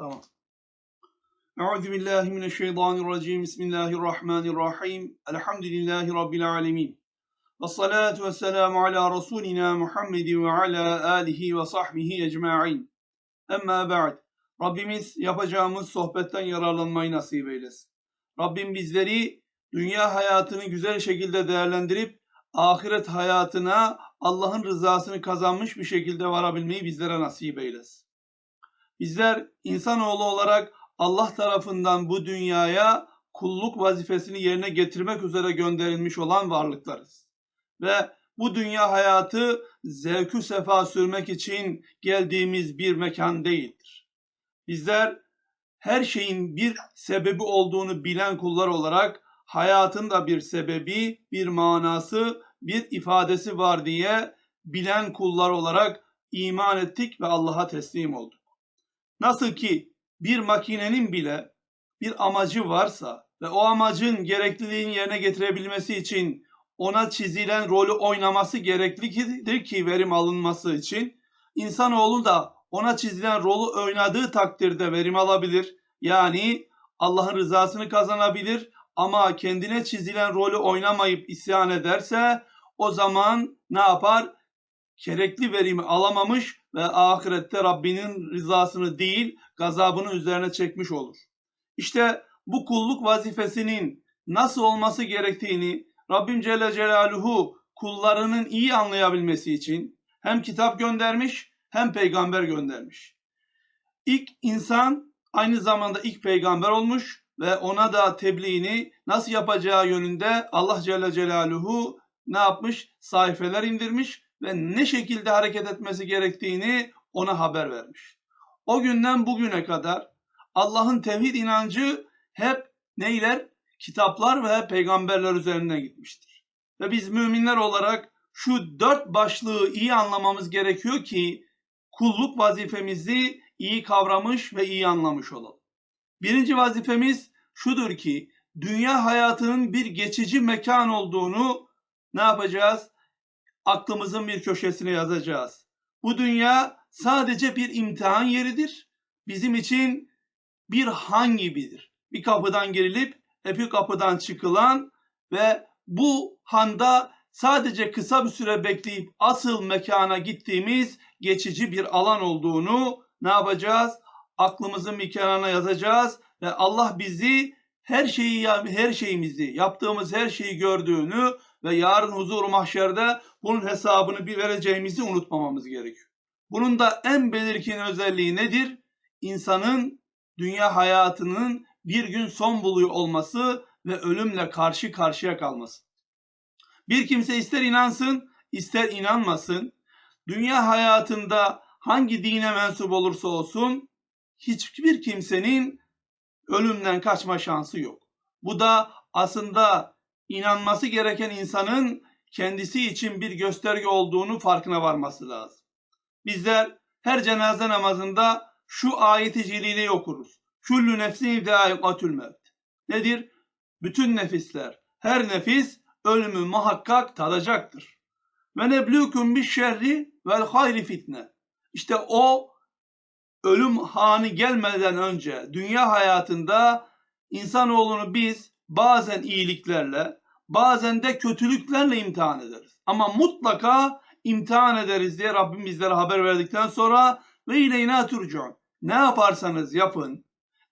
Tamam. Euzu billahi mineşşeytanirracim. Bismillahirrahmanirrahim. Elhamdülillahi rabbil alamin. Ve salatu ve selamu ala Resulina Muhammedin ve ala alihi ve sahbihi ecma'in. Emma ba'd. Rabbimiz yapacağımız sohbetten yararlanmayı nasip eylesin. Rabbim bizleri dünya hayatını güzel şekilde değerlendirip ahiret hayatına Allah'ın rızasını kazanmış bir şekilde varabilmeyi bizlere nasip eylesin. Bizler insanoğlu olarak Allah tarafından bu dünyaya kulluk vazifesini yerine getirmek üzere gönderilmiş olan varlıklarız. Ve bu dünya hayatı zevkü sefa sürmek için geldiğimiz bir mekan değildir. Bizler her şeyin bir sebebi olduğunu bilen kullar olarak hayatın da bir sebebi, bir manası, bir ifadesi var diye bilen kullar olarak iman ettik ve Allah'a teslim olduk. Nasıl ki bir makinenin bile bir amacı varsa ve o amacın gerekliliğini yerine getirebilmesi için ona çizilen rolü oynaması gereklidir ki verim alınması için insanoğlu da ona çizilen rolü oynadığı takdirde verim alabilir. Yani Allah'ın rızasını kazanabilir ama kendine çizilen rolü oynamayıp isyan ederse o zaman ne yapar? Gerekli verimi alamamış ve ahirette Rabbinin rızasını değil gazabını üzerine çekmiş olur. İşte bu kulluk vazifesinin nasıl olması gerektiğini Rabbim Celle Celaluhu kullarının iyi anlayabilmesi için hem kitap göndermiş hem peygamber göndermiş. İlk insan aynı zamanda ilk peygamber olmuş ve ona da tebliğini nasıl yapacağı yönünde Allah Celle Celaluhu ne yapmış? Sayfeler indirmiş ve ne şekilde hareket etmesi gerektiğini ona haber vermiş. O günden bugüne kadar Allah'ın tevhid inancı hep neyler? Kitaplar ve peygamberler üzerinden gitmiştir. Ve biz müminler olarak şu dört başlığı iyi anlamamız gerekiyor ki kulluk vazifemizi iyi kavramış ve iyi anlamış olalım. Birinci vazifemiz şudur ki dünya hayatının bir geçici mekan olduğunu ne yapacağız? Aklımızın bir köşesine yazacağız. Bu dünya sadece bir imtihan yeridir. Bizim için bir han gibidir. Bir kapıdan girilip öbür kapıdan çıkılan ve bu handa sadece kısa bir süre bekleyip asıl mekana gittiğimiz geçici bir alan olduğunu ne yapacağız? Aklımızın bir kenarına yazacağız ve Allah bizi her şeyi her şeyimizi, yaptığımız her şeyi gördüğünü ve yarın huzur mahşerde bunun hesabını bir vereceğimizi unutmamamız gerekiyor. Bunun da en belirgin özelliği nedir? İnsanın dünya hayatının bir gün son buluyor olması ve ölümle karşı karşıya kalması. Bir kimse ister inansın, ister inanmasın, dünya hayatında hangi dine mensup olursa olsun hiçbir kimsenin ölümden kaçma şansı yok. Bu da aslında inanması gereken insanın kendisi için bir gösterge olduğunu farkına varması lazım. Bizler her cenaze namazında şu ayeti celileyi okuruz. Küllü nefsin zâikatül mevt. Nedir? Bütün nefisler, her nefis ölümü muhakkak tadacaktır. Ve neblûküm bir şerri vel hayri fitne. İşte o ölüm hanı gelmeden önce dünya hayatında insanoğlunu biz bazen iyiliklerle, bazen de kötülüklerle imtihan ederiz. Ama mutlaka imtihan ederiz diye Rabbim bizlere haber verdikten sonra ve ileyna turcuun. Ne yaparsanız yapın,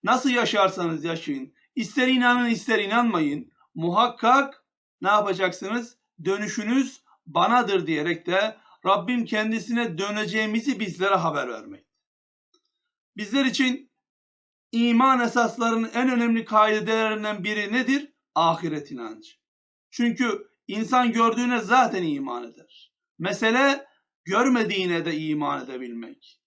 nasıl yaşarsanız yaşayın, ister inanın ister inanmayın, muhakkak ne yapacaksınız? Dönüşünüz banadır diyerek de Rabbim kendisine döneceğimizi bizlere haber vermek. Bizler için iman esaslarının en önemli kaidelerinden biri nedir? Ahiret inancı. Çünkü insan gördüğüne zaten iman eder. Mesele görmediğine de iman edebilmek.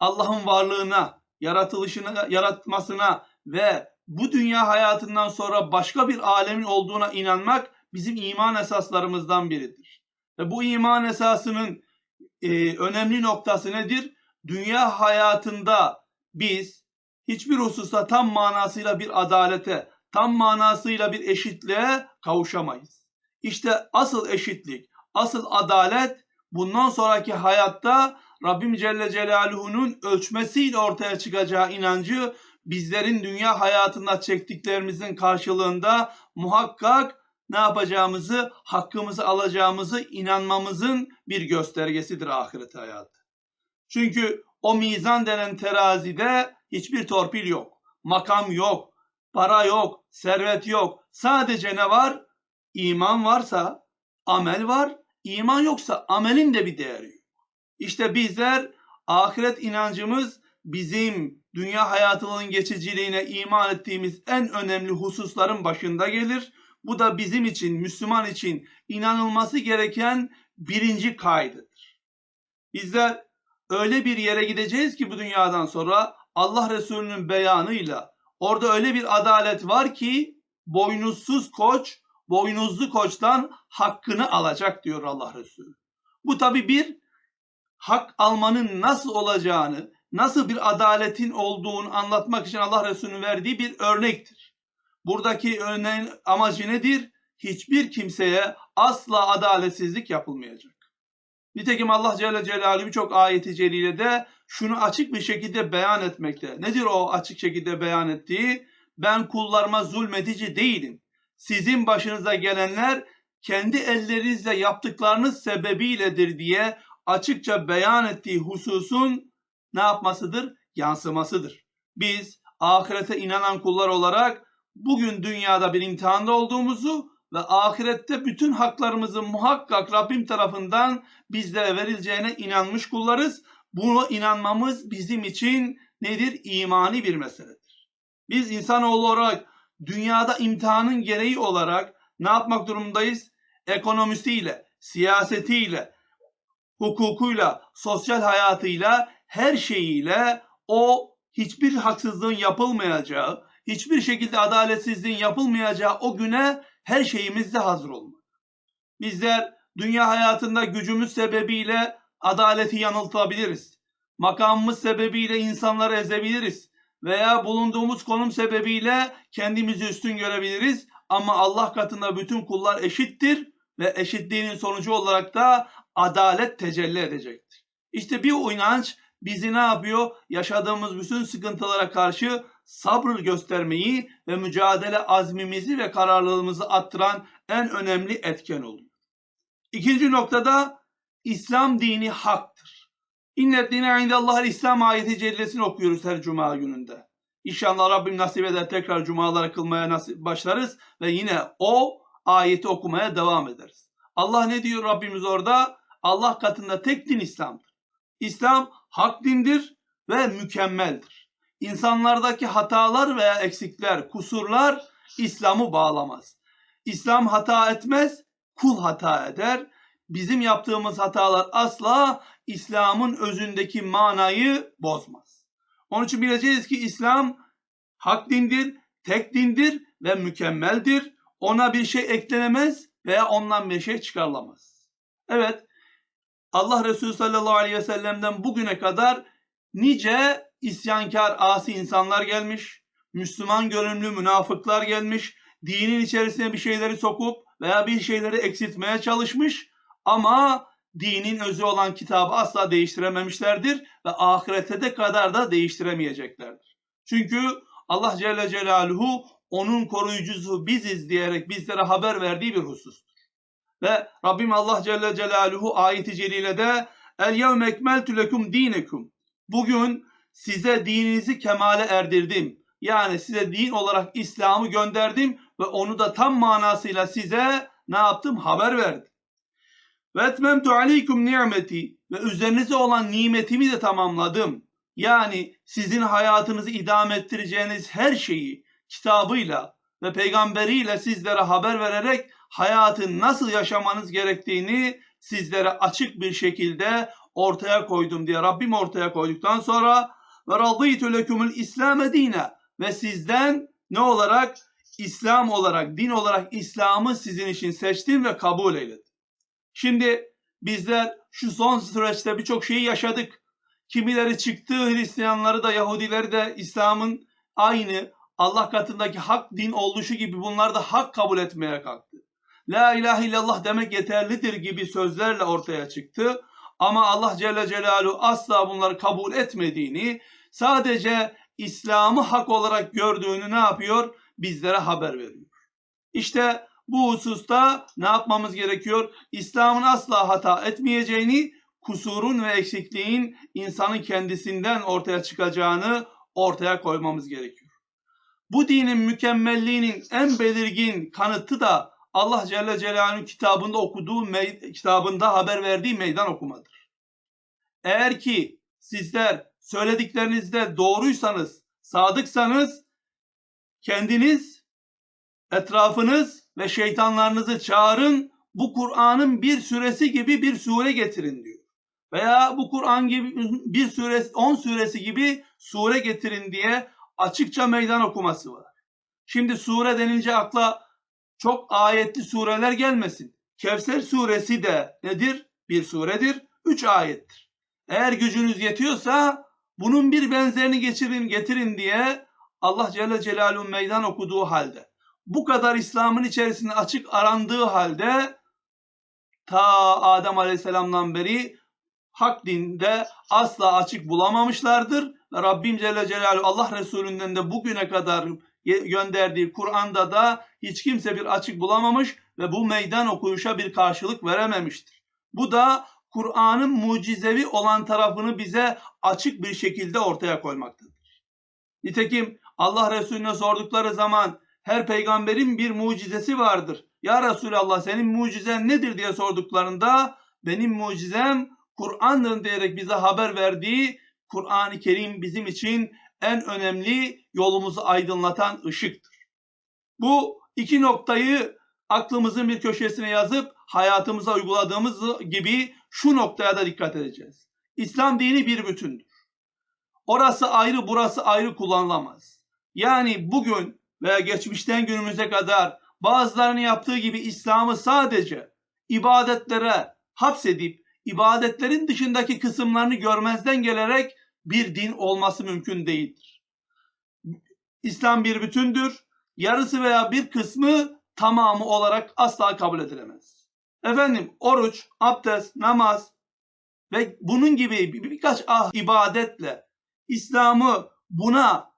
Allah'ın varlığına, yaratılışına, yaratmasına ve bu dünya hayatından sonra başka bir alemin olduğuna inanmak bizim iman esaslarımızdan biridir. Ve bu iman esasının e, önemli noktası nedir? Dünya hayatında biz hiçbir hususta tam manasıyla bir adalete, tam manasıyla bir eşitliğe kavuşamayız. İşte asıl eşitlik, asıl adalet bundan sonraki hayatta Rabbim Celle Celaluhu'nun ölçmesiyle ortaya çıkacağı inancı bizlerin dünya hayatında çektiklerimizin karşılığında muhakkak ne yapacağımızı, hakkımızı alacağımızı inanmamızın bir göstergesidir ahiret hayatı. Çünkü o mizan denen terazide hiçbir torpil yok, makam yok, para yok, servet yok. Sadece ne var? İman varsa amel var, iman yoksa amelin de bir değeri yok. İşte bizler ahiret inancımız bizim dünya hayatının geçiciliğine iman ettiğimiz en önemli hususların başında gelir. Bu da bizim için, Müslüman için inanılması gereken birinci kaydıdır. Bizler öyle bir yere gideceğiz ki bu dünyadan sonra Allah Resulü'nün beyanıyla orada öyle bir adalet var ki boynuzsuz koç boynuzlu koçtan hakkını alacak diyor Allah Resulü. Bu tabi bir hak almanın nasıl olacağını, nasıl bir adaletin olduğunu anlatmak için Allah Resulü'nün verdiği bir örnektir. Buradaki örneğin amacı nedir? Hiçbir kimseye asla adaletsizlik yapılmayacak. Nitekim Allah Celle Celaluhu birçok ayeti celilede şunu açık bir şekilde beyan etmekte. Nedir o açık şekilde beyan ettiği? Ben kullarıma zulmedici değilim. Sizin başınıza gelenler kendi ellerinizle yaptıklarınız sebebiyledir diye açıkça beyan ettiği hususun ne yapmasıdır? Yansımasıdır. Biz ahirete inanan kullar olarak bugün dünyada bir imtihanda olduğumuzu ve ahirette bütün haklarımızın muhakkak Rabbim tarafından bizlere verileceğine inanmış kullarız. Buna inanmamız bizim için nedir? İmani bir meseledir. Biz insanoğlu olarak dünyada imtihanın gereği olarak ne yapmak durumundayız? Ekonomisiyle, siyasetiyle, hukukuyla, sosyal hayatıyla, her şeyiyle o hiçbir haksızlığın yapılmayacağı, hiçbir şekilde adaletsizliğin yapılmayacağı o güne her şeyimizde hazır olmak. Bizler dünya hayatında gücümüz sebebiyle adaleti yanıltabiliriz. Makamımız sebebiyle insanları ezebiliriz. Veya bulunduğumuz konum sebebiyle kendimizi üstün görebiliriz. Ama Allah katında bütün kullar eşittir ve eşitliğinin sonucu olarak da adalet tecelli edecektir. İşte bir inanç bizi ne yapıyor? Yaşadığımız bütün sıkıntılara karşı sabır göstermeyi ve mücadele azmimizi ve kararlılığımızı arttıran en önemli etken oluyor. İkinci noktada İslam dini haktır. İnnet dine indallahal İslam ayeti cellesini okuyoruz her cuma gününde. İnşallah Rabbim nasip eder tekrar cumalara kılmaya nasip başlarız ve yine o ayeti okumaya devam ederiz. Allah ne diyor Rabbimiz orada? Allah katında tek din İslam'dır. İslam hak dindir ve mükemmeldir. İnsanlardaki hatalar veya eksikler, kusurlar İslam'ı bağlamaz. İslam hata etmez, kul hata eder. Bizim yaptığımız hatalar asla İslam'ın özündeki manayı bozmaz. Onun için bileceğiz ki İslam hak dindir, tek dindir ve mükemmeldir. Ona bir şey eklenemez veya ondan bir şey çıkarılamaz. Evet, Allah Resulü sallallahu aleyhi ve sellem'den bugüne kadar nice isyankar, asi insanlar gelmiş, Müslüman görünümlü münafıklar gelmiş, dinin içerisine bir şeyleri sokup veya bir şeyleri eksiltmeye çalışmış ama dinin özü olan kitabı asla değiştirememişlerdir ve ahirete de kadar da değiştiremeyeceklerdir. Çünkü Allah Celle Celaluhu onun koruyucusu biziz diyerek bizlere haber verdiği bir husustur. Ve Rabbim Allah Celle Celaluhu ayeti celilede El yevme ekmeltu lekum dinekum. Bugün size dininizi kemale erdirdim. Yani size din olarak İslam'ı gönderdim ve onu da tam manasıyla size ne yaptım? Haber verdim. Ve etmemtu aleykum nimeti ve üzerinize olan nimetimi de tamamladım. Yani sizin hayatınızı idame ettireceğiniz her şeyi kitabıyla ve peygamberiyle sizlere haber vererek hayatın nasıl yaşamanız gerektiğini sizlere açık bir şekilde ortaya koydum diye Rabbim ortaya koyduktan sonra ve radıytu lekumul İslam dine ve sizden ne olarak İslam olarak din olarak İslam'ı sizin için seçtim ve kabul eyledim. Şimdi bizler şu son süreçte birçok şeyi yaşadık. Kimileri çıktı Hristiyanları da Yahudileri de İslam'ın aynı Allah katındaki hak din oluşu gibi bunlar da hak kabul etmeye kalktı. La ilahe illallah demek yeterlidir gibi sözlerle ortaya çıktı. Ama Allah Celle Celaluhu asla bunları kabul etmediğini, sadece İslam'ı hak olarak gördüğünü ne yapıyor? Bizlere haber veriyor. İşte bu hususta ne yapmamız gerekiyor? İslam'ın asla hata etmeyeceğini, kusurun ve eksikliğin insanın kendisinden ortaya çıkacağını ortaya koymamız gerekiyor. Bu dinin mükemmelliğinin en belirgin kanıtı da Allah Celle Celaluhu'nun kitabında okuduğu kitabında haber verdiği meydan okumadır. Eğer ki sizler söylediklerinizde doğruysanız, sadıksanız kendiniz, etrafınız ve şeytanlarınızı çağırın, bu Kur'an'ın bir suresi gibi bir sure getirin diyor. Veya bu Kur'an gibi bir suresi, 10 suresi gibi sure getirin diye açıkça meydan okuması var. Şimdi sure denince akla çok ayetli sureler gelmesin. Kevser suresi de nedir? Bir suredir, üç ayettir. Eğer gücünüz yetiyorsa bunun bir benzerini geçirin, getirin diye Allah Celle Celaluhu meydan okuduğu halde, bu kadar İslam'ın içerisinde açık arandığı halde ta Adem Aleyhisselam'dan beri hak dinde asla açık bulamamışlardır. Rabbim Celle Celaluhu Allah Resulü'nden de bugüne kadar gönderdiği Kur'an'da da hiç kimse bir açık bulamamış ve bu meydan okuyuşa bir karşılık verememiştir. Bu da Kur'an'ın mucizevi olan tarafını bize açık bir şekilde ortaya koymaktadır. Nitekim Allah Resulüne sordukları zaman her peygamberin bir mucizesi vardır. Ya Resulallah senin mucizen nedir diye sorduklarında benim mucizem Kur'an'dır diyerek bize haber verdiği Kur'an-ı Kerim bizim için en önemli yolumuzu aydınlatan ışıktır. Bu iki noktayı aklımızın bir köşesine yazıp hayatımıza uyguladığımız gibi şu noktaya da dikkat edeceğiz. İslam dini bir bütündür. Orası ayrı burası ayrı kullanılamaz. Yani bugün veya geçmişten günümüze kadar bazılarının yaptığı gibi İslam'ı sadece ibadetlere hapsedip ibadetlerin dışındaki kısımlarını görmezden gelerek bir din olması mümkün değildir. İslam bir bütündür. Yarısı veya bir kısmı tamamı olarak asla kabul edilemez. Efendim oruç, abdest, namaz ve bunun gibi birkaç ah ibadetle İslam'ı buna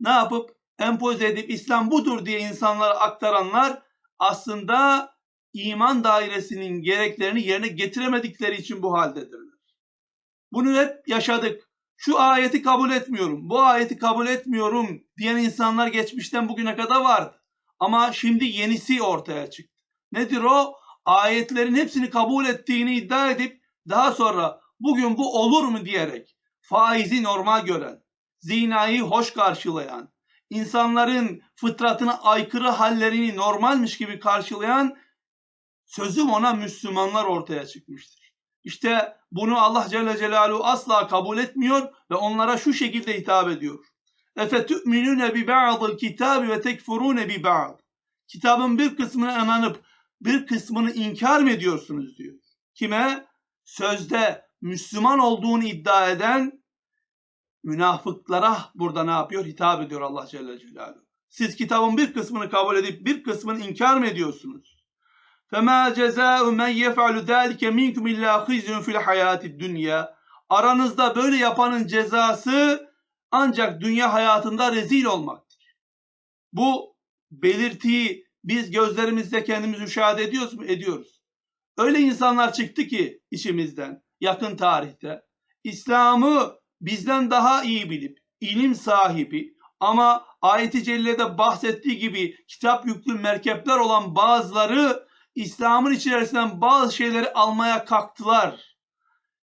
ne yapıp empoze edip İslam budur diye insanlara aktaranlar aslında iman dairesinin gereklerini yerine getiremedikleri için bu haldedirler. Bunu hep yaşadık. Şu ayeti kabul etmiyorum, bu ayeti kabul etmiyorum diyen insanlar geçmişten bugüne kadar vardı. Ama şimdi yenisi ortaya çıktı. Nedir o? Ayetlerin hepsini kabul ettiğini iddia edip daha sonra bugün bu olur mu diyerek faizi normal gören, zinayı hoş karşılayan, insanların fıtratına aykırı hallerini normalmiş gibi karşılayan sözüm ona Müslümanlar ortaya çıkmıştır. İşte bunu Allah Celle Celaluhu asla kabul etmiyor ve onlara şu şekilde hitap ediyor. Efe tu'minune bi ba'dil kitabi ve tekfurune bi ba'd. Kitabın bir kısmına inanıp bir kısmını inkar mı ediyorsunuz diyor. Kime? Sözde Müslüman olduğunu iddia eden münafıklara burada ne yapıyor? Hitap ediyor Allah Celle Celaluhu. Siz kitabın bir kısmını kabul edip bir kısmını inkar mı ediyorsunuz? فَمَا جَزَاءُ مَنْ يَفْعَلُ ذَٰلِكَ مِنْكُمْ اِلَّا خِزْيٌ فِي الْحَيَاةِ الدُّنْيَا Aranızda böyle yapanın cezası ancak dünya hayatında rezil olmaktır. Bu belirtiyi biz gözlerimizle kendimiz müşahede ediyoruz mu? Ediyoruz. Öyle insanlar çıktı ki içimizden yakın tarihte İslam'ı bizden daha iyi bilip ilim sahibi ama ayet-i cellede bahsettiği gibi kitap yüklü merkepler olan bazıları İslam'ın içerisinden bazı şeyleri almaya kalktılar.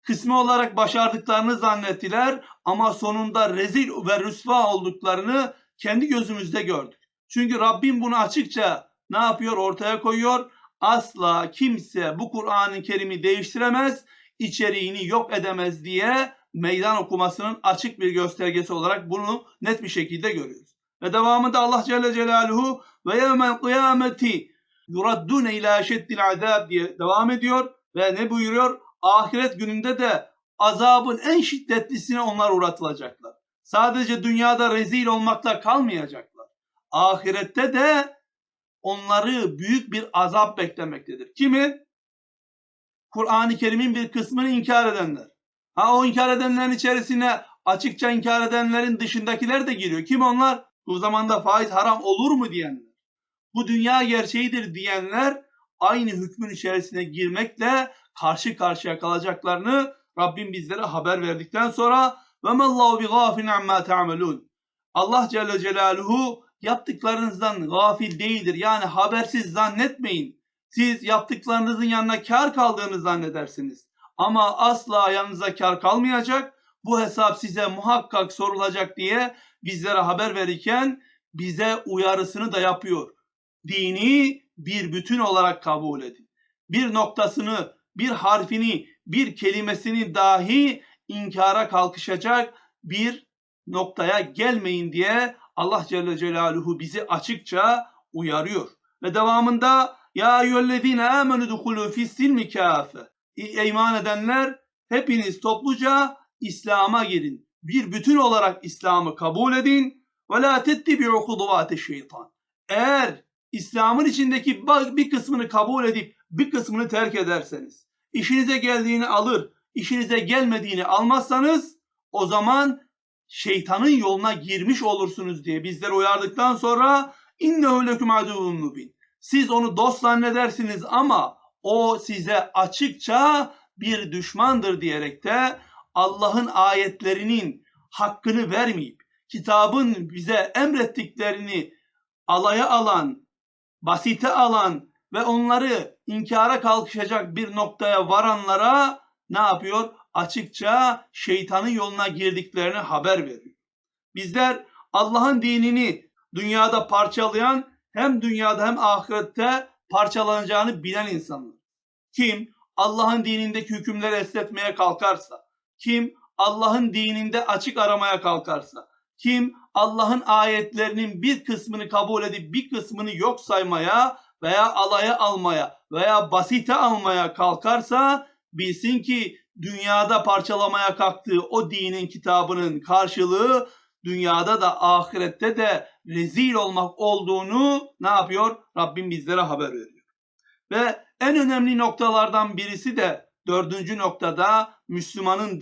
Kısmi olarak başardıklarını zannettiler ama sonunda rezil ve rüsva olduklarını kendi gözümüzde gördük. Çünkü Rabbim bunu açıkça ne yapıyor ortaya koyuyor. Asla kimse bu Kur'an-ı Kerim'i değiştiremez, içeriğini yok edemez diye meydan okumasının açık bir göstergesi olarak bunu net bir şekilde görüyoruz. Ve devamında Allah Celle Celaluhu ve yevmel kıyameti yuraddune ila şeddil azab diye devam ediyor ve ne buyuruyor? Ahiret gününde de azabın en şiddetlisine onlar uğratılacaklar. Sadece dünyada rezil olmakla kalmayacaklar. Ahirette de onları büyük bir azap beklemektedir. Kimi? Kur'an-ı Kerim'in bir kısmını inkar edenler. Ha o inkar edenlerin içerisine açıkça inkar edenlerin dışındakiler de giriyor. Kim onlar? Bu zamanda faiz haram olur mu diyenler. Bu dünya gerçeğidir diyenler aynı hükmün içerisine girmekle karşı karşıya kalacaklarını Rabbim bizlere haber verdikten sonra ve mellahu bi gafilin amma ta'melun. Allah Celle Celaluhu yaptıklarınızdan gafil değildir. Yani habersiz zannetmeyin. Siz yaptıklarınızın yanına kar kaldığını zannedersiniz. Ama asla yanınıza kar kalmayacak. Bu hesap size muhakkak sorulacak diye bizlere haber verirken bize uyarısını da yapıyor. Dini bir bütün olarak kabul edin. Bir noktasını, bir harfini, bir kelimesini dahi inkara kalkışacak bir noktaya gelmeyin diye Allah Celle Celaluhu bizi açıkça uyarıyor. Ve devamında ya eyyühellezine amenu duhulu fissilmi kâfe. İman edenler hepiniz topluca İslam'a girin. Bir bütün olarak İslam'ı kabul edin. Ve la tettebi'u huduvate şeytan. Eğer İslam'ın içindeki bir kısmını kabul edip bir kısmını terk ederseniz, işinize geldiğini alır, işinize gelmediğini almazsanız o zaman şeytanın yoluna girmiş olursunuz diye bizleri uyardıktan sonra innehu lekum aduvun mubin. Siz onu dost zannedersiniz ama o size açıkça bir düşmandır diyerek de Allah'ın ayetlerinin hakkını vermeyip kitabın bize emrettiklerini alaya alan, basite alan ve onları inkara kalkışacak bir noktaya varanlara ne yapıyor? Açıkça şeytanın yoluna girdiklerini haber veriyor. Bizler Allah'ın dinini dünyada parçalayan hem dünyada hem ahirette parçalanacağını bilen insanlar. Kim Allah'ın dinindeki hükümleri esnetmeye kalkarsa, kim Allah'ın dininde açık aramaya kalkarsa, kim Allah'ın ayetlerinin bir kısmını kabul edip bir kısmını yok saymaya veya alaya almaya veya basite almaya kalkarsa bilsin ki dünyada parçalamaya kalktığı o dinin kitabının karşılığı dünyada da ahirette de rezil olmak olduğunu ne yapıyor? Rabbim bizlere haber veriyor. Ve en önemli noktalardan birisi de dördüncü noktada Müslümanın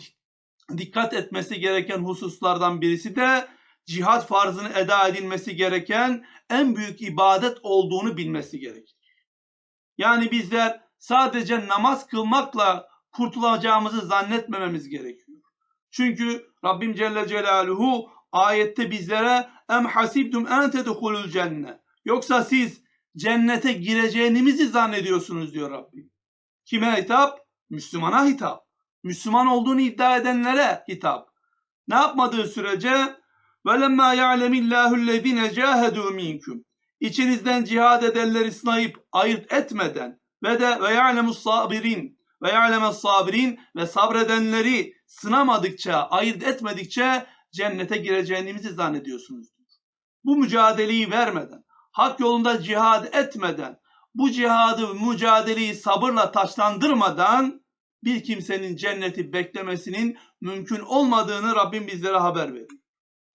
dikkat etmesi gereken hususlardan birisi de cihat farzını eda edilmesi gereken en büyük ibadet olduğunu bilmesi gerekir. Yani bizler sadece namaz kılmakla kurtulacağımızı zannetmememiz gerekiyor. Çünkü Rabbim Celle Celaluhu ayette bizlere em hasibtum en tedhulul cennet. Yoksa siz cennete gireceğinizi zannediyorsunuz diyor Rabbim. Kime hitap? Müslümana hitap. Müslüman olduğunu iddia edenlere hitap. Ne yapmadığı sürece وَلَمَّا يَعْلَمِ اللّٰهُ الَّذ۪ينَ جَاهَدُوا مِنْكُمْ İçinizden cihad edenleri sınayıp ayırt etmeden ve de ve ya'lemus sabirin ve ya'lemus sabirin ve sabredenleri sınamadıkça, ayırt etmedikçe cennete gireceğinizi zannediyorsunuz. Bu mücadeleyi vermeden, hak yolunda cihad etmeden, bu cihadı, mücadeleyi sabırla taşlandırmadan bir kimsenin cenneti beklemesinin mümkün olmadığını Rabbim bizlere haber veriyor.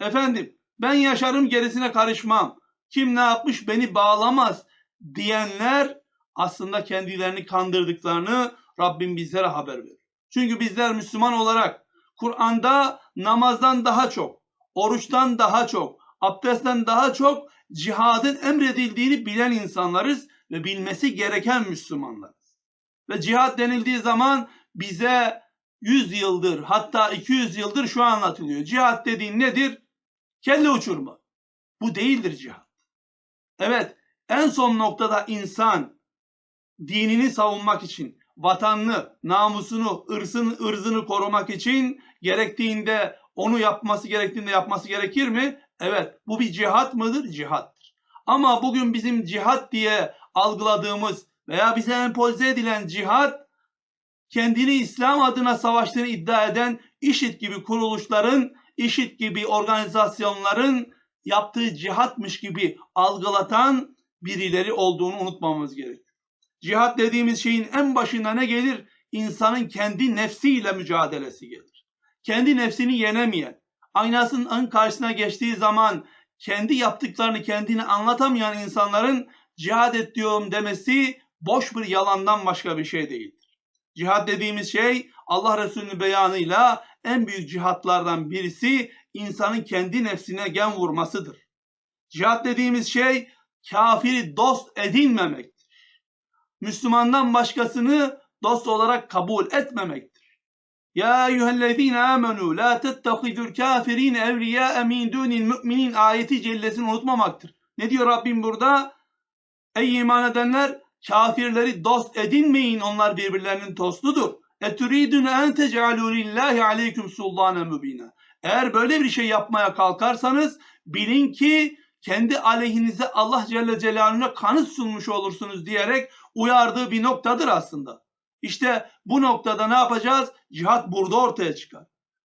Efendim ben yaşarım gerisine karışmam. Kim ne yapmış beni bağlamaz diyenler aslında kendilerini kandırdıklarını Rabbim bizlere haber veriyor. Çünkü bizler Müslüman olarak Kur'an'da namazdan daha çok, oruçtan daha çok, abdestten daha çok cihadın emredildiğini bilen insanlarız ve bilmesi gereken Müslümanlarız. Ve cihad denildiği zaman bize 100 yıldır hatta 200 yıldır şu anlatılıyor. Cihad dediğin nedir? Kelle uçurma. Bu değildir cihat. Evet en son noktada insan dinini savunmak için, vatanını, namusunu, ırsını, ırzını korumak için gerektiğinde onu yapması gerektiğinde yapması gerekir mi? Evet bu bir cihat mıdır? Cihattır. Ama bugün bizim cihat diye algıladığımız veya bize empoze edilen cihat kendini İslam adına savaştığını iddia eden IŞİD gibi kuruluşların IŞİD gibi organizasyonların yaptığı cihatmış gibi algılatan birileri olduğunu unutmamamız gerekiyor. Cihat dediğimiz şeyin en başında ne gelir? İnsanın kendi nefsiyle mücadelesi gelir. Kendi nefsini yenemeyen, aynasının karşısına geçtiği zaman kendi yaptıklarını kendine anlatamayan insanların cihad et diyorum demesi boş bir yalandan başka bir şey değildir. Cihat dediğimiz şey Allah Resulü'nün beyanıyla en büyük cihatlardan birisi insanın kendi nefsine gen vurmasıdır. Cihat dediğimiz şey kafiri dost edinmemektir. Müslümandan başkasını dost olarak kabul etmemektir. Ya eyyühellezine amenu la tettehidul kafirine evliya min dunil müminin ayeti cellesini unutmamaktır. Ne diyor Rabbim burada? Ey iman edenler kafirleri dost edinmeyin onlar birbirlerinin tostudur. Eturidun en tec'alû lillahi aleyküm sultanen mübina. Eğer böyle bir şey yapmaya kalkarsanız bilin ki kendi aleyhinize Allah Celle Celaluhu'na kanıt sunmuş olursunuz diyerek uyardığı bir noktadır aslında. İşte bu noktada ne yapacağız? Cihat burada ortaya çıkar.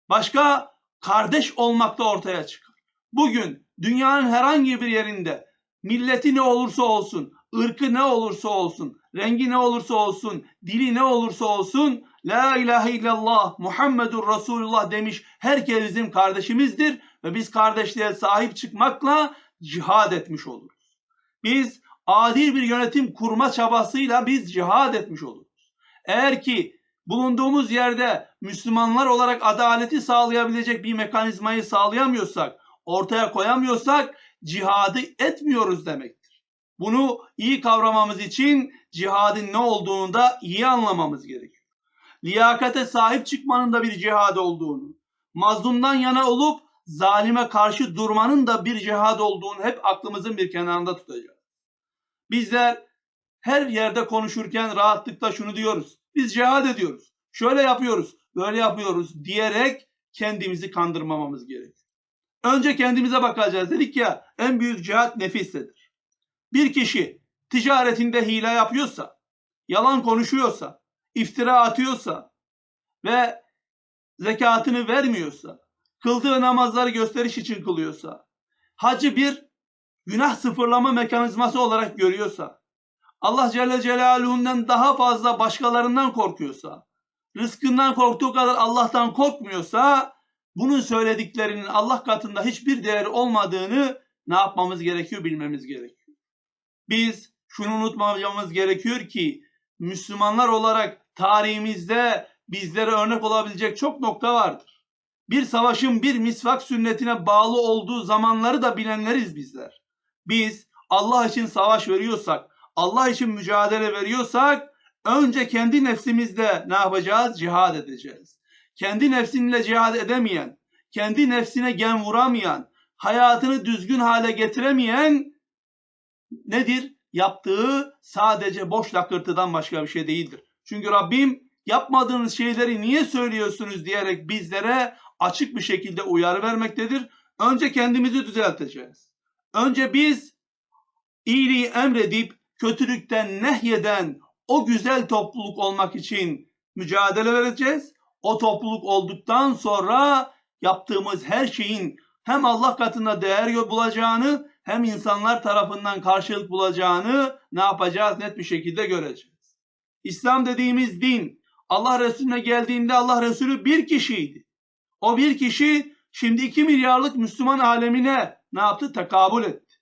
Başka kardeş olmakta ortaya çıkar. Bugün dünyanın herhangi bir yerinde milleti ne olursa olsun, ırkı ne olursa olsun, rengi ne olursa olsun, dili ne olursa olsun La ilahe illallah Muhammedur Resulullah demiş herkes bizim kardeşimizdir ve biz kardeşliğe sahip çıkmakla cihad etmiş oluruz. Biz adil bir yönetim kurma çabasıyla biz cihad etmiş oluruz. Eğer ki bulunduğumuz yerde Müslümanlar olarak adaleti sağlayabilecek bir mekanizmayı sağlayamıyorsak, ortaya koyamıyorsak cihadı etmiyoruz demektir. Bunu iyi kavramamız için cihadın ne olduğunu da iyi anlamamız gerekiyor. Liyakate sahip çıkmanın da bir cihad olduğunu, mazlumdan yana olup zalime karşı durmanın da bir cihad olduğunu hep aklımızın bir kenarında tutacağız. Bizler her yerde konuşurken rahatlıkla şunu diyoruz. Biz cihad ediyoruz. Şöyle yapıyoruz, böyle yapıyoruz diyerek kendimizi kandırmamamız gerekiyor. Önce kendimize bakacağız. Dedik ya en büyük cihat nefissedir. Bir kişi ticaretinde hile yapıyorsa, yalan konuşuyorsa, iftira atıyorsa ve zekatını vermiyorsa, kıldığı namazları gösteriş için kılıyorsa, hacı bir günah sıfırlama mekanizması olarak görüyorsa, Allah Celle Celaluhu'ndan daha fazla başkalarından korkuyorsa, rızkından korktuğu kadar Allah'tan korkmuyorsa, bunun söylediklerinin Allah katında hiçbir değeri olmadığını ne yapmamız gerekiyor bilmemiz gerekiyor. Biz şunu unutmamamız gerekiyor ki Müslümanlar olarak tarihimizde bizlere örnek olabilecek çok nokta vardır. Bir savaşın bir misvak sünnetine bağlı olduğu zamanları da bilenleriz bizler. Biz Allah için savaş veriyorsak, Allah için mücadele veriyorsak önce kendi nefsimizde ne yapacağız? Cihad edeceğiz. Kendi nefsinle cihad edemeyen, kendi nefsine gen vuramayan, hayatını düzgün hale getiremeyen nedir? Yaptığı sadece boş lakırtıdan başka bir şey değildir. Çünkü Rabbim yapmadığınız şeyleri niye söylüyorsunuz diyerek bizlere açık bir şekilde uyarı vermektedir. Önce kendimizi düzelteceğiz. Önce biz iyiliği emredip kötülükten nehyeden o güzel topluluk olmak için mücadele vereceğiz. O topluluk olduktan sonra yaptığımız her şeyin hem Allah katında değer bulacağını hem insanlar tarafından karşılık bulacağını ne yapacağız net bir şekilde göreceğiz. İslam dediğimiz din Allah Resulüne geldiğinde Allah Resulü bir kişiydi. O bir kişi şimdi iki milyarlık Müslüman alemine ne yaptı? Tekabül etti.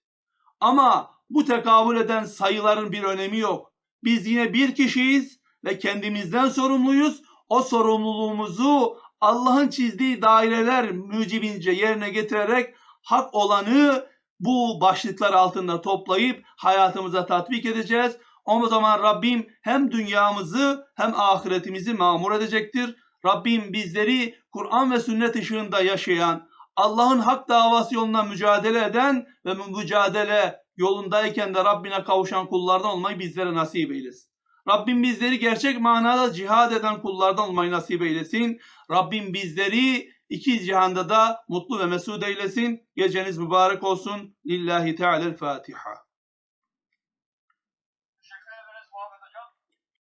Ama bu tekabül eden sayıların bir önemi yok. Biz yine bir kişiyiz ve kendimizden sorumluyuz. O sorumluluğumuzu Allah'ın çizdiği daireler mücibince yerine getirerek hak olanı bu başlıklar altında toplayıp hayatımıza tatbik edeceğiz. O zaman Rabbim hem dünyamızı hem ahiretimizi mamur edecektir. Rabbim bizleri Kur'an ve sünnet ışığında yaşayan, Allah'ın hak davası yolunda mücadele eden ve mücadele yolundayken de Rabbine kavuşan kullardan olmayı bizlere nasip eylesin. Rabbim bizleri gerçek manada cihad eden kullardan olmayı nasip eylesin. Rabbim bizleri iki cihanda da mutlu ve mesut eylesin. Geceniz mübarek olsun. Lillahi Teala'l Fatiha.